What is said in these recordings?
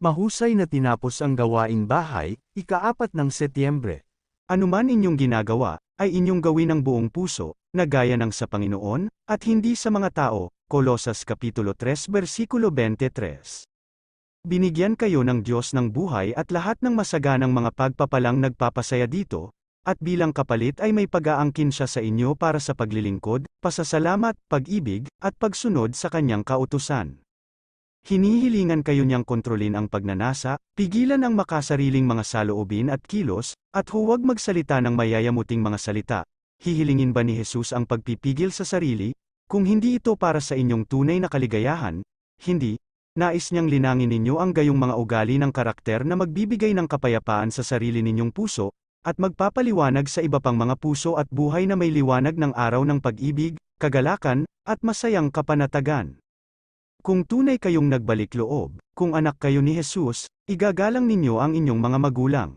Mahusay na tinapos ang gawaing bahay, ikaapat ng Setyembre. Anuman inyong ginagawa, ay inyong gawin ng buong puso, na gaya ng sa Panginoon, at hindi sa mga tao, Kolosas Kapitulo 3 versikulo 23. Binigyan kayo ng Diyos ng buhay at lahat ng masaganang mga pagpapalang nagpapasaya dito, at bilang kapalit ay may pag-aangkin siya sa inyo para sa paglilingkod, pasasalamat, pag-ibig, at pagsunod sa kanyang kautusan. Hinihilingan kayo niyang kontrolin ang pagnanasa, pigilan ang makasariling mga saloobin at kilos, at huwag magsalita ng mayayamuting mga salita. Hihilingin ba ni Jesus ang pagpipigil sa sarili? Kung hindi ito para sa inyong tunay na kaligayahan, hindi, nais niyang linangin ninyo ang gayong mga ugali ng karakter na magbibigay ng kapayapaan sa sarili ninyong puso, at magpapaliwanag sa iba pang mga puso at buhay na may liwanag ng araw ng pag-ibig, kagalakan, at masayang kapanatagan. Kung tunay kayong nagbalik loob, kung anak kayo ni Jesus, igagalang ninyo ang inyong mga magulang.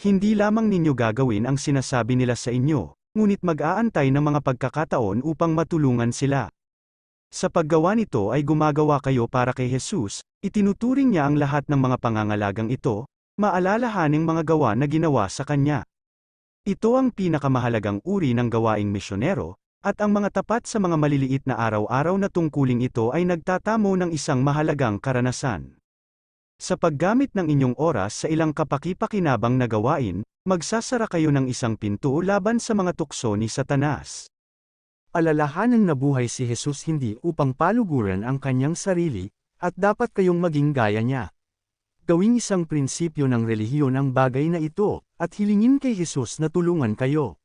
Hindi lamang ninyo gagawin ang sinasabi nila sa inyo, ngunit mag-aantay ng mga pagkakataon upang matulungan sila. Sa paggawa nito ay gumagawa kayo para kay Jesus, itinuturing niya ang lahat ng mga pangangalagang ito, maalalahaning mga gawa na ginawa sa kanya. Ito ang pinakamahalagang uri ng gawaing misyonero, at ang mga tapat sa mga maliliit na araw-araw na tungkuling ito ay nagtatamo ng isang mahalagang karanasan. Sa paggamit ng inyong oras sa ilang kapaki-pakinabang na gawain, magsasara kayo ng isang pinto laban sa mga tukso ni Satanas. Alalahanan na buhay si Jesus hindi upang paluguran ang kanyang sarili, at dapat kayong maging gaya niya. Gawing isang prinsipyo ng relihiyon ang bagay na ito, at hilingin kay Jesus na tulungan kayo.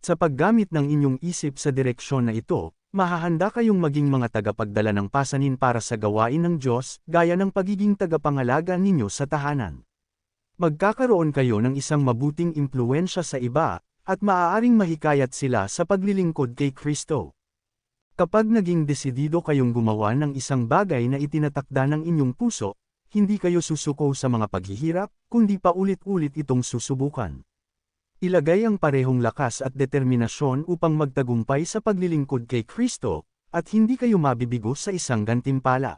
Sa paggamit ng inyong isip sa direksyon na ito, mahahanda kayong maging mga tagapagdala ng pasanin para sa gawain ng Diyos, gaya ng pagiging tagapangalaga ninyo sa tahanan. Magkakaroon kayo ng isang mabuting impluensya sa iba, at maaaring mahikayat sila sa paglilingkod kay Kristo. Kapag naging desidido kayong gumawa ng isang bagay na itinatakda ng inyong puso, hindi kayo susuko sa mga paghihirap, kundi paulit-ulit itong susubukan. Ilagay ang parehong lakas at determinasyon upang magtagumpay sa paglilingkod kay Kristo, at hindi kayo mabibigo sa isang gantimpala.